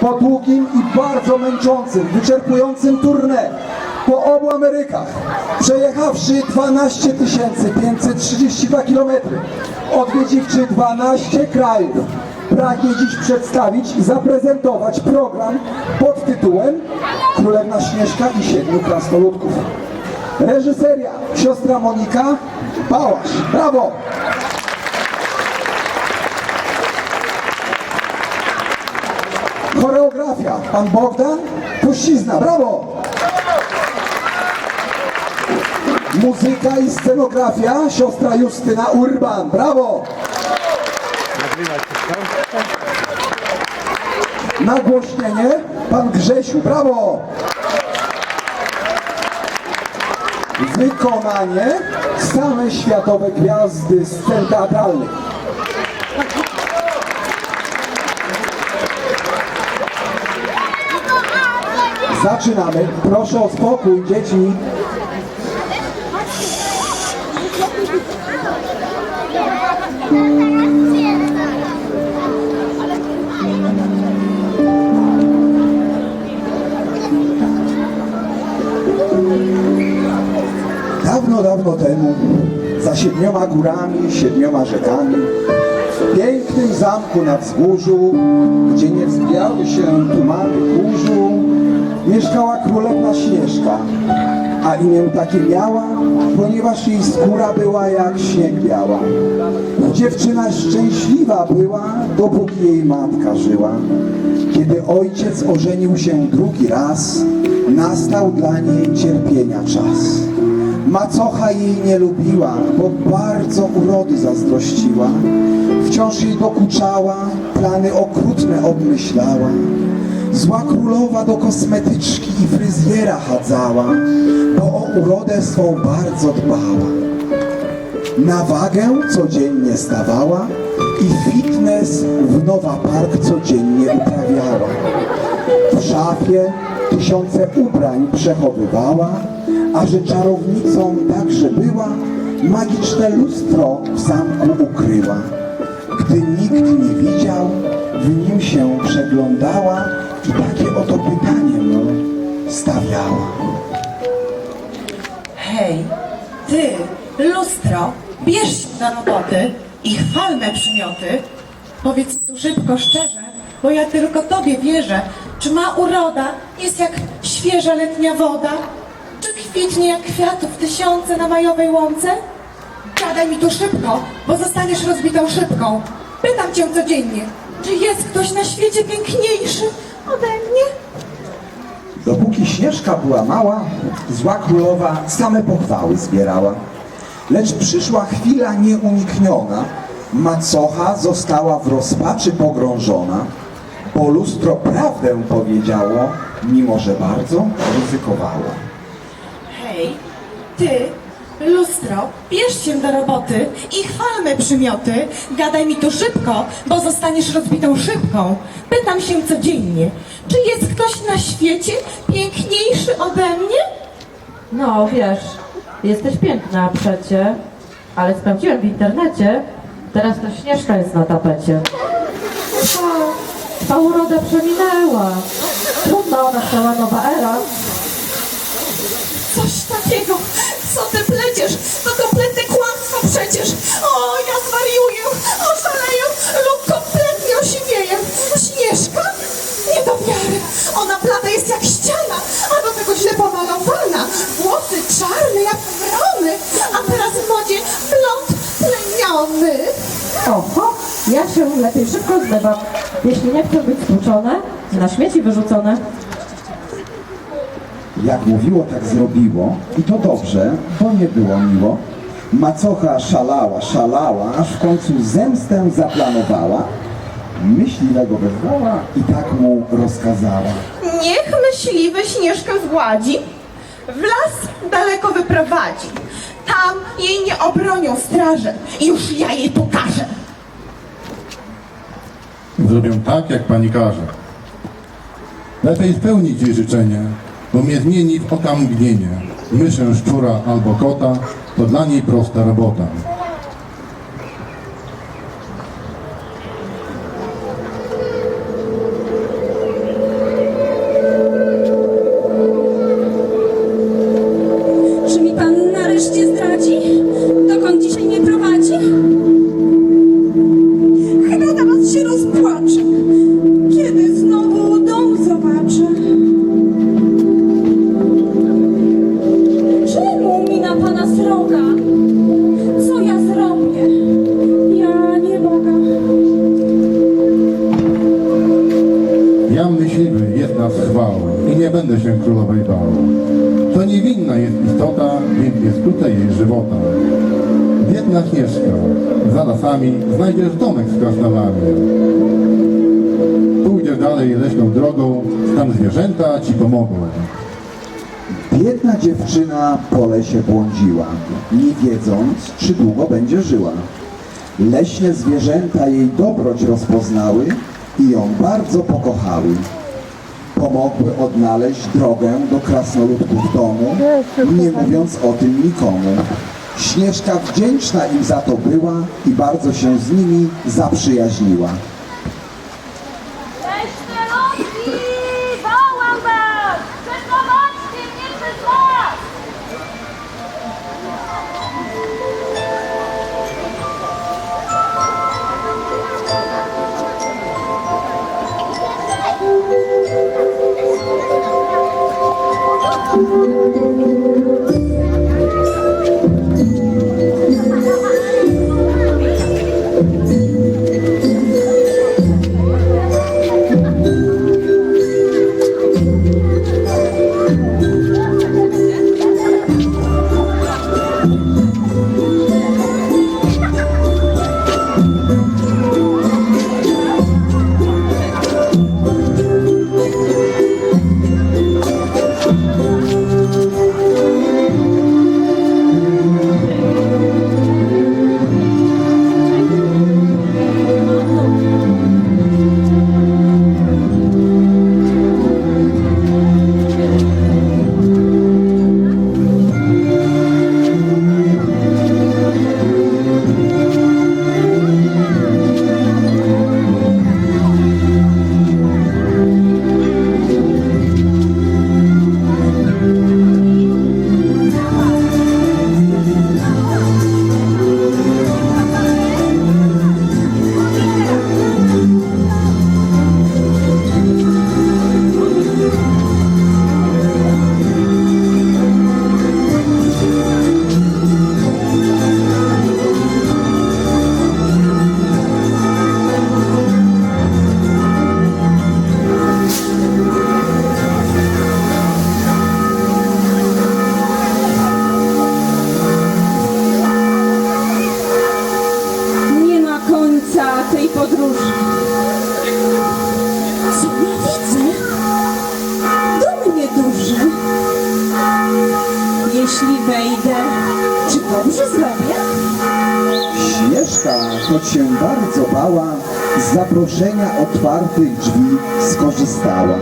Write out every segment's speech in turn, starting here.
po długim i bardzo męczącym, wyczerpującym tournée po obu Amerykach, przejechawszy 12 532 km, odwiedziwszy 12 krajów, pragnie dziś przedstawić i zaprezentować program pod tytułem Królewna Śnieżka i Siedmiu Krasnoludków. Reżyseria siostra Monika Pałasz. Brawo! Choreografia pan Bogdan Puścizna. Brawo! Muzyka i scenografia siostra Justyna Urban. Brawo! Nagłośnienie pan Grzesiu. Brawo! Wykonanie same światowe gwiazdy scen teatralnych. Zaczynamy. Proszę o spokój, dzieci. Dawno, dawno temu, za siedmioma górami, siedmioma rzekami, w pięknym zamku na wzgórzu, gdzie nie wzbijały się tumany kurzu, mieszkała królewna Śnieżka, a imię takie miała, ponieważ jej skóra była jak śnieg biała. Dziewczyna szczęśliwa była, dopóki jej matka żyła. Kiedy ojciec ożenił się drugi raz, nastał dla niej cierpienia czas. Macocha jej nie lubiła, bo bardzo urody zazdrościła. Wciąż jej dokuczała, plany okrutne obmyślała. Zła królowa do kosmetyczki i fryzjera chadzała, bo o urodę swą bardzo dbała. Na wagę codziennie stawała i fitness w Nowa Park codziennie uprawiała. W szafie tysiące ubrań przechowywała, a że czarownicą także była, magiczne lustro w zamku ukryła. Gdy nikt nie widział, w nim się przeglądała i takie oto pytanie mu stawiała. Hej, ty, lustro, bierz się do roboty i chwal me przymioty. Powiedz tu szybko, szczerze, bo ja tylko tobie wierzę. Czy ma uroda, jest jak świeża letnia woda? Czy kwitnie jak kwiatów tysiące na majowej łące? Gadaj mi tu szybko, bo zostaniesz rozbitą szybką. Pytam cię codziennie, czy jest ktoś na świecie piękniejszy ode mnie? Dopóki Śnieżka była mała, zła królowa same pochwały zbierała. Lecz przyszła chwila nieunikniona, macocha została w rozpaczy pogrążona, bo lustro prawdę powiedziało, mimo że bardzo ryzykowało. Hej, ty, lustro, bierz się do roboty i chwalmy przymioty. Gadaj mi tu szybko, bo zostaniesz rozbitą szybką. Pytam się codziennie, czy jest ktoś na świecie piękniejszy ode mnie? No wiesz, jesteś piękna przecie, ale sprawdziłem w internecie, teraz to Śnieżka jest na tapecie. Twa uroda przeminęła. Trudna ona cała nowa era. Coś takiego, co ty pleciesz, to kompletne kłamstwo przecież. O, ja zwariuję, oszaleję lub kompletnie osiwieję. Śnieżka? Nie do wiary. Ona blada jest jak ściana, a do tego źle pomalowana. Włosy czarne jak wrony, a teraz w modzie blond pleniony. Oho, ja się lepiej szybko zbywam. Jeśli nie chcą być stłuczone, na śmieci wyrzucone. Jak mówiło, tak zrobiło i to dobrze, bo nie było miło. Macocha szalała, szalała, aż w końcu zemstę zaplanowała. Myśliwego wezwała i tak mu rozkazała. Niech myśliwy Śnieżkę zgładzi, w las daleko wyprowadzi. Tam jej nie obronią straże i już ja jej pokażę. Zrobię tak, jak pani każe. Lepiej spełnić jej życzenie, bo mnie zmieni w oka mgnienie. Myszę, szczura albo kota, to dla niej prosta robota. Jam myśliwy jest nas chwał i nie będę się królowej bał. To niewinna jest istota, więc nie skrócę jej żywota. Biedna Śnieżka, za lasami znajdziesz domek z krasnalami. Pójdziesz dalej leśną drogą, tam zwierzęta ci pomogą. Biedna dziewczyna po lesie błądziła, nie wiedząc, czy długo będzie żyła. Leśne zwierzęta jej dobroć rozpoznały i ją bardzo pokochały. Pomogły odnaleźć drogę do krasnoludków domu, nie mówiąc o tym nikomu. Śnieżka wdzięczna im za to była i bardzo się z nimi zaprzyjaźniła. Jeśli wejdę, czy dobrze zrobię? Śnieżka, choć się bardzo bała, z zaproszenia otwartych drzwi skorzystała.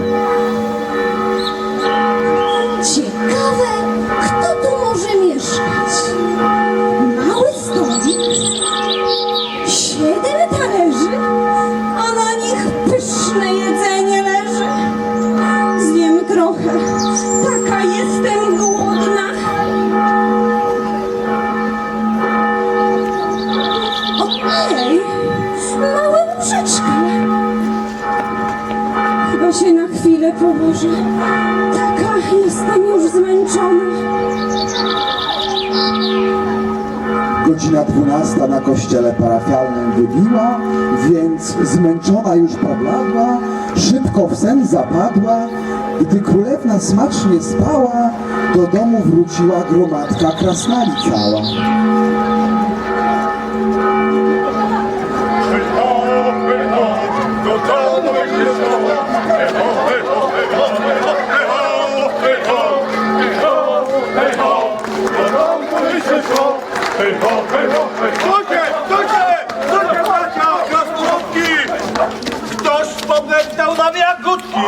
Godzina dwunasta na kościele parafialnym wybiła, więc zmęczona już pobladła, szybko w sen zapadła. Gdy królewna smacznie spała, do domu wróciła gromadka krasnali cała. Stójcie! Stójcie! Stójcie, Marcia! Krasnoludki! Ktoś pomleknął na jagódki!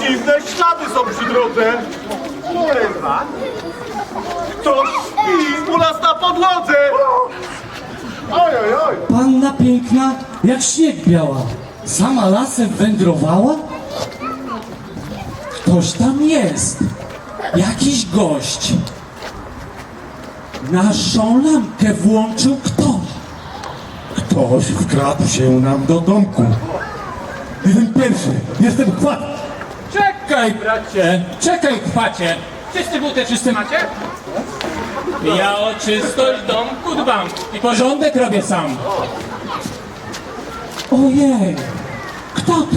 Dziwne ślady są przy drodze. Was? Ktoś śpi u nas na podłodze! Oj, oj, oj! Panna piękna jak śnieg biała, sama lasem wędrowała? Ktoś tam jest, jakiś gość. Naszą lampkę włączył kto? Ktoś wkradł się nam do domku. Jeden pierwszy, jestem chłop. Czekaj, bracie, czekaj, kwacie. Wszyscy buty czysty macie? Ja o czystość domku dbam i porządek robię sam. Ojej, Kto to?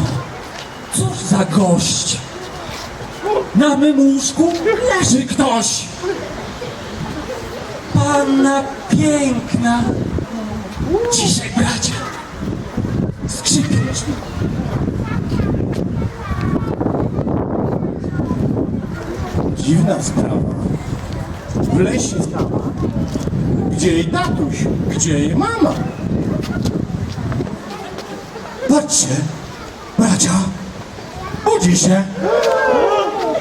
Cóż za gość? Na mym łóżku leży ktoś. Panna piękna. Ciszej, bracia. Skrzypią drzwi. Dziwna sprawa. W lesie. Gdzie jej tatuś? Gdzie jej mama? Patrzcie, bracia, budzi się.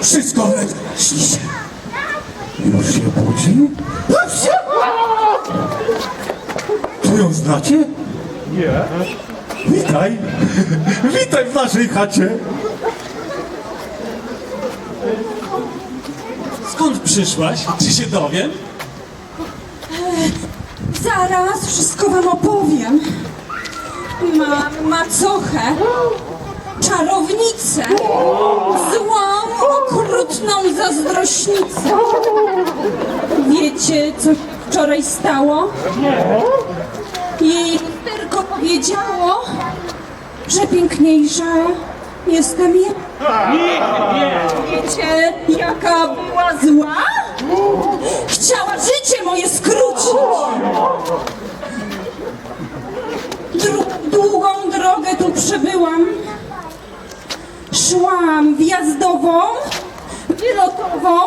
Wszystko leci się. Już się budzi? Patrzcie! Czy ją znacie? Nie. Witaj. Witaj w naszej chacie. Skąd przyszłaś? Czy się dowiem? Zaraz wszystko wam opowiem. Mam macochę, czarownicę, złą, okrutną zazdrośnicę. Wiecie, co wczoraj stało? Jej tylko powiedziało, że piękniejsza jestem ja. Wiecie, jaka była zła? Chciała życie moje skrócić. Dru- długą drogę tu przebyłam. Szłam wjazdową, wylotową,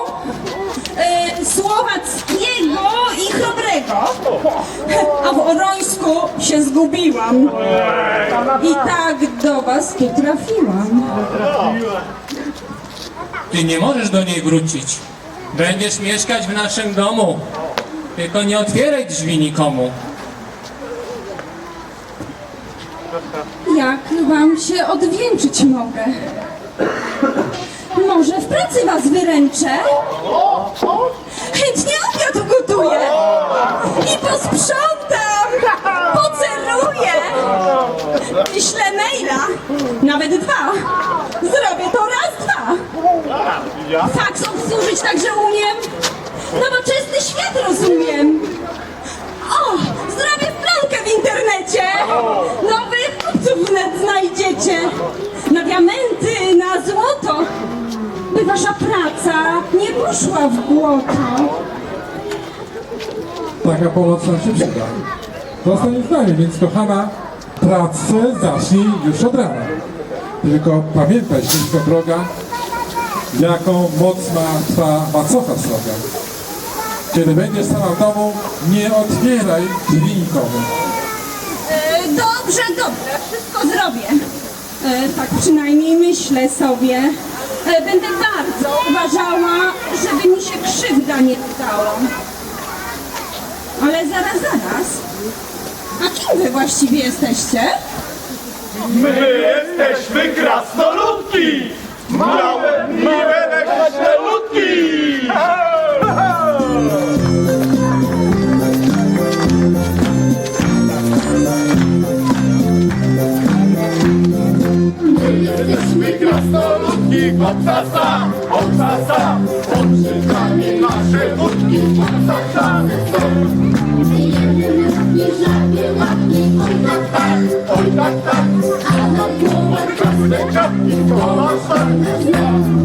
e, słowackiego i chrobrego. A w Orońsku się zgubiłam. I tak do was tu trafiłam. Ty nie możesz do niej wrócić. Będziesz mieszkać w naszym domu. Tylko nie otwieraj drzwi nikomu. Jak wam się odwdzięczyć mogę? Może w pracy was wyręczę? Chętnie obiad ugotuję i posprzątam, poceruję. Wyślę maila, nawet dwa. Zrobię to raz, dwa. Faks obsłużyć także umiem. Poszła w błoto. Taka pomoc nam się przyda. Zostań z nami, więc kochana, pracę zacznij już od rana. Tylko pamiętaj, śliczko droga, jaką moc ma twa macocha sroga. Kiedy będziesz sama w domu, nie otwieraj drzwi nikomu. E, dobrze, dobrze, wszystko zrobię. E, tak przynajmniej myślę sobie. E, będę bardzo uważała, żeby mi się krzywda nie stała. Ale zaraz, zaraz. A kim wy właściwie jesteście? My jesteśmy krasnoludki! Małe, miłe, leśne ludki! My jesteśmy krasnoludki, obsasa, obsasa, odczytamy nasze wódki, tak, tak, oj tak, tak, a na głowę krasne czapki, nasza Trudno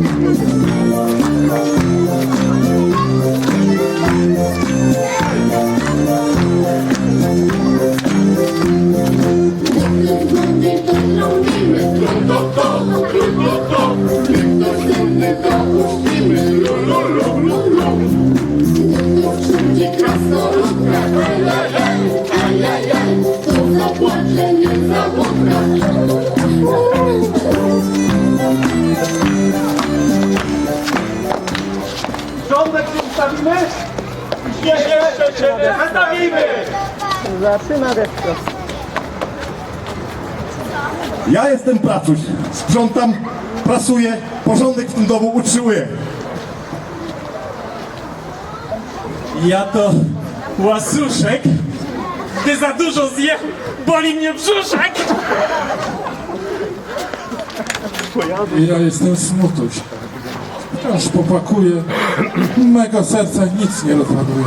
nie zastawimy! Ja jestem pracuś. Sprzątam, prasuję, porządek w tym domu utrzymuję. Ja to łasuszek. Ty za dużo zje, boli mnie brzuszek. I ja jestem smutuś. Wciąż popłakuję, mego serca nic nie rozładuje.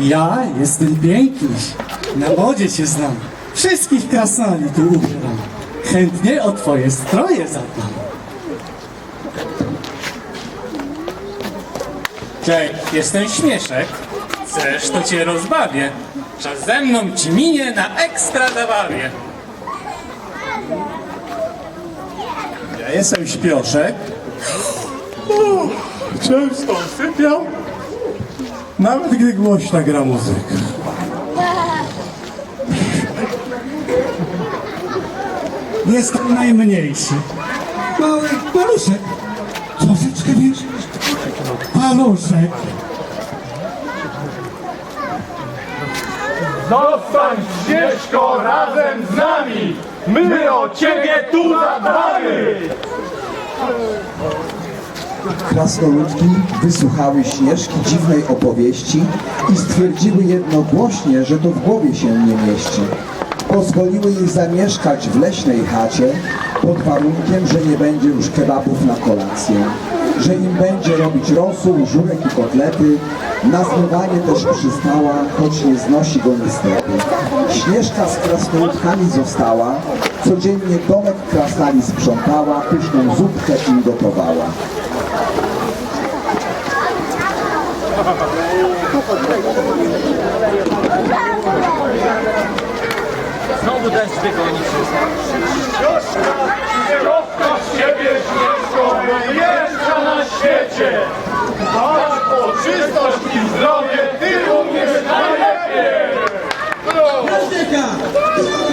Ja jestem piękny. Na modzie się znam. Wszystkich krasnali tu ubieram. Chętnie o twoje stroje zadbam. Cześć, jestem Śmieszek. Chcesz, to cię rozbawię. Czas ze mną ci minie na ekstra zabawie. Ja jestem śpioszek. O, często sypiam. Nawet gdy głośna gra muzyka. Jestem najmniejszy. Mały paluszek. Troszeczkę większy. Paluszek. Zostań Śnieżko razem z nami! My o ciebie tu zadbamy! Krasnoludki wysłuchały Śnieżki dziwnej opowieści i stwierdziły jednogłośnie, że to w głowie się nie mieści. Pozwoliły jej zamieszkać w leśnej chacie pod warunkiem, że nie będzie już kebabów na kolację, że im będzie robić rosół, żurek i kotlety, na zmywanie też przystała, choć nie znosi go niestety. Śnieżka z krasnoludkami została, codziennie domek krasnali sprzątała, pyszną zupkę im gotowała. Kierowca z ciebie Śnieżko najlepsza na świecie! Tak o czystość i zdrowie ty umiesz najlepiej! Brawo!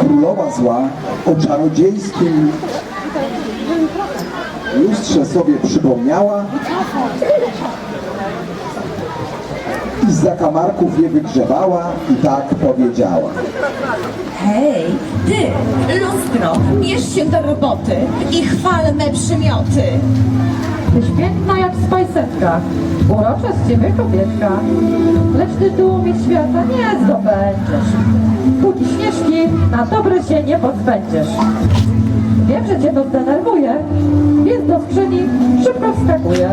Królowa zła o czarodziejskim lustrze sobie przypomniała i z zakamarków je wygrzewała i tak powiedziała. Hej, ty, lustro, bierz się do roboty i chwal me przymioty. Tyś piękna jak spajsetka, urocza z ciebie kobietka, lecz tytułu mi świata nie zdobędziesz. Póki śnieżki na dobre się nie pozbędziesz. Wiem, że cię to zdenerwuje, więc do skrzyni szybko wskakuję.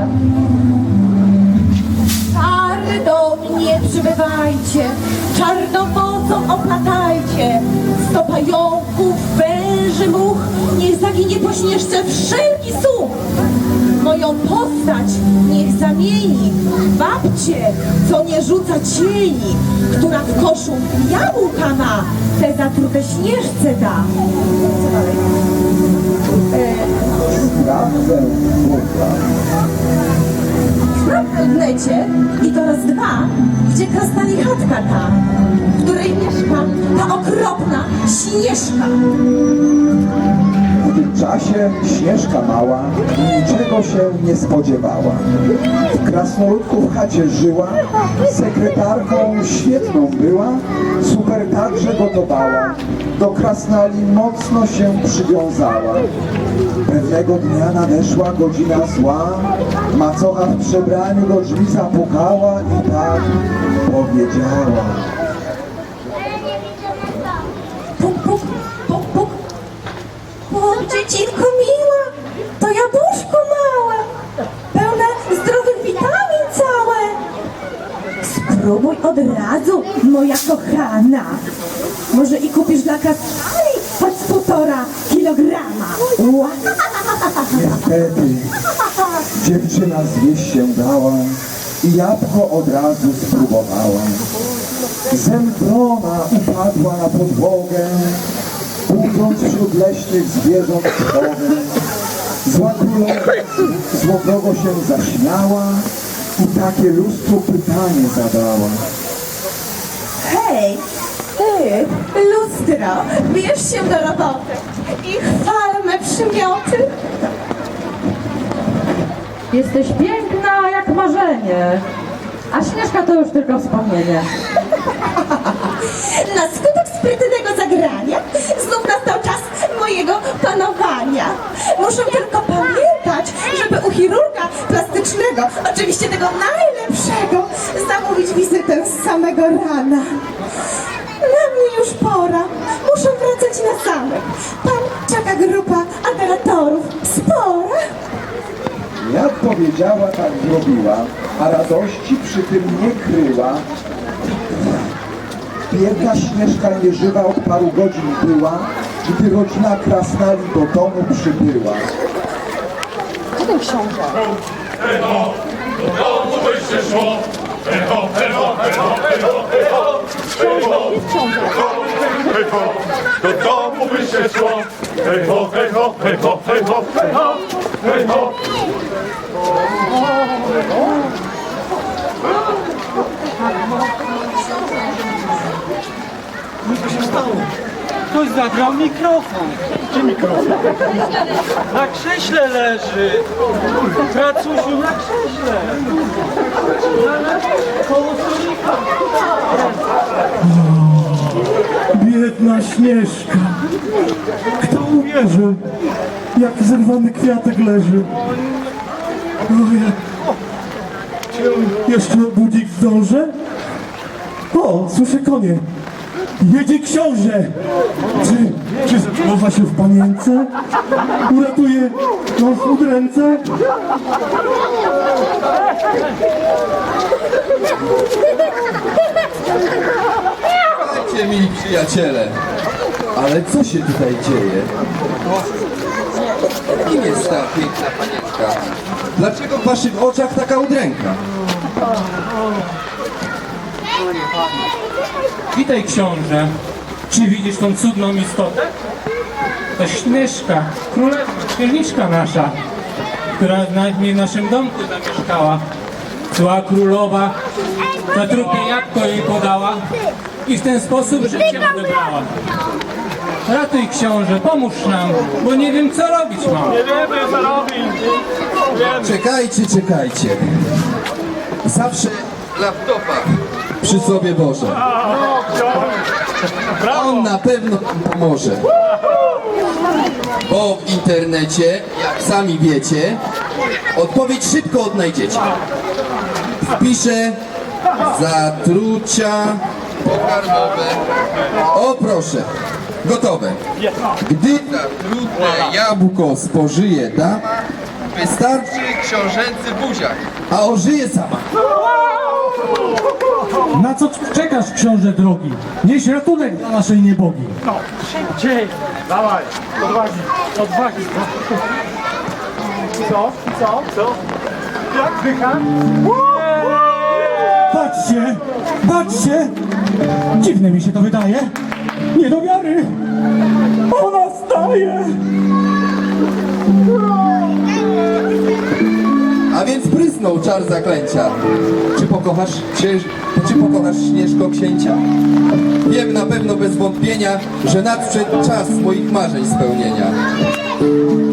Czary do mnie przybywajcie, czarną mocą oplatajcie. Sto pająków, węży, much, niech zaginie po śnieżce wszelki słuch. Moją postać niech zamieni babcie, co nie rzuca cieni, która w koszu jabłka ma, te zatrute śnieżce da. Sprawdzę w necie i to raz dwa, gdzie krasnali chatka ta, w której mieszka ta okropna Śnieżka. Tym czasie Śnieżka mała niczego się nie spodziewała. W krasnoludku w chacie żyła, sekretarką świetną była, super także gotowała. Do krasnali mocno się przywiązała. Pewnego dnia nadeszła godzina zła, macocha w przebraniu do drzwi zapukała i tak powiedziała. Spróbuj od razu, moja kochana. Może i kupisz dla krasnali choć półtora kilograma. Niestety Dziewczyna zjeść się dała i jabłko od razu spróbowała. Zemdlona upadła na podłogę, budząc wśród leśnych zwierząt trwogę. Zła się zaśmiała i takie lustro pytanie zadała. Hej, ty, lustro, bierz się do roboty i chwal me przymioty. Jesteś piękna jak marzenie, a Śnieżka to już tylko wspomnienie. Na skutek sprytnego zagrania znów nastał czas mojego panowania. Muszę tylko pamiętać, żeby u chirurga plastycznego, oczywiście tego najlepszego, zamówić wizytę z samego rana. Na mnie już pora. Muszę wracać na zamek. Tam czeka grupa adoratorów. Spora. Jak powiedziała, tak zrobiła, a radości przy tym nie kryła. Biedna Śnieżka nieżywa od paru godzin była, gdy rodzina Krasnali do domu przybyła. Echo, do domu by się szło. Echo, echo, echo, echo, echo. Echo, echo, do domu by się szło. Echo, echo, echo, echo, echo, echo. Ktoś zabrał mikrofon. Gdzie mikrofon? Na krześle leży. Pracusiu, na krześle. Koło stolika. Biedna Śnieżka. Kto uwierzy, jak zerwany kwiatek leży? Ojej. Jeszcze budzik zdążę? O, słyszę konie. Jedzie książę. Czy, czy zachowa się w pamięce? Uratuje nos udręce? Słuchajcie, mili przyjaciele, ale co się tutaj dzieje? Kim jest ta piękna panienka? Dlaczego w waszych oczach taka udręka? Witaj książę. Czy widzisz tą cudną istotę? To Śnieżka, królewna, księżniczka nasza, która nawet mnie w naszym domku zamieszkała. Zła królowa na trupie jabłko jej podała i w ten sposób życie odebrała. Ratuj książę, pomóż nam, bo nie wiem co robić mam. Nie wiemy, co robić. Czekajcie, czekajcie. Zawsze laptopa przy sobie Boże. On na pewno pomoże. Bo w internecie, jak sami wiecie, odpowiedź szybko odnajdziecie. Wpiszę zatrucia pokarmowe. O proszę, gotowe. Gdy zatrute jabłko spożyje dama, wystarczy książęcy buziak, a ożyje sama. Na co czekasz, książę drogi? Nieś ratunek dla naszej niebogi. No, szybciej. Dawaj, odwagi, odwagi. Co? Co? Co? Jak dycha? Patrzcie, patrzcie! Dziwne mi się to wydaje. Nie do wiary. Ona staje. A więc prysnął czar zaklęcia. Czy pokochasz księż... Czy pokochasz Śnieżko księcia? Wiem na pewno bez wątpienia, że nadszedł czas moich marzeń spełnienia.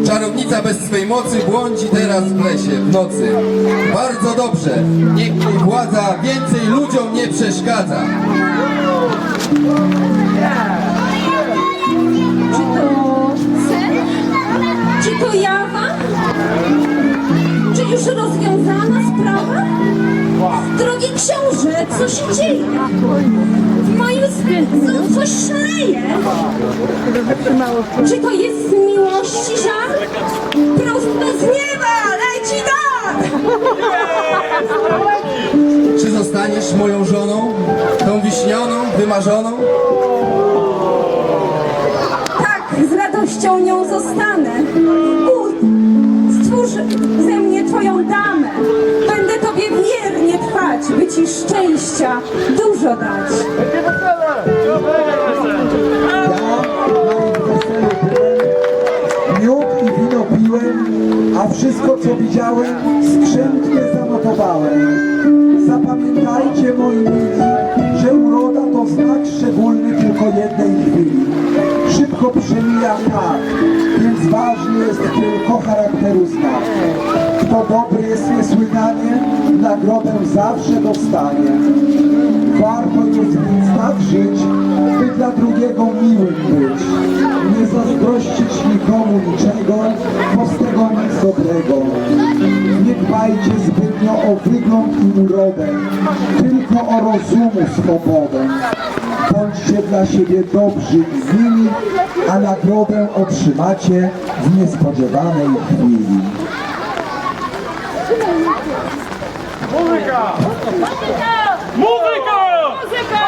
Czarownica bez swej mocy błądzi teraz w lesie, w nocy. Bardzo dobrze, niech jej władza więcej ludziom nie przeszkadza. Czy to sen? Czy? Już rozwiązana sprawa? Drogi książę, co się dzieje? W moim sercu coś szaleje. Czy to jest z miłości żar? Prosto z nieba leci dar! Czy zostaniesz moją żoną? Tą wiśnioną, wymarzoną? Tak, z radością nią zostanę. Życia dużo dać. Miód i wino piłem, a wszystko co widziałem skrzętnie zanotowałem. Zapamiętajcie moi mili, Szybko przemija tak, więc ważny jest tylko charakteru znak. Kto dobry jest niesłychanie, nagrodę zawsze dostanie. Warto jest więc tak żyć, by dla drugiego miłym być. Nie zazdrościć nikomu niczego, bo z tego nic dobrego. Nie dbajcie zbytnio o wygląd i urodę, tylko o rozumu swobodę. Bądźcie dla siebie dobrzy i mili, a nagrodę otrzymacie w niespodziewanej chwili. Muzyka! Muzyka! Muzyka!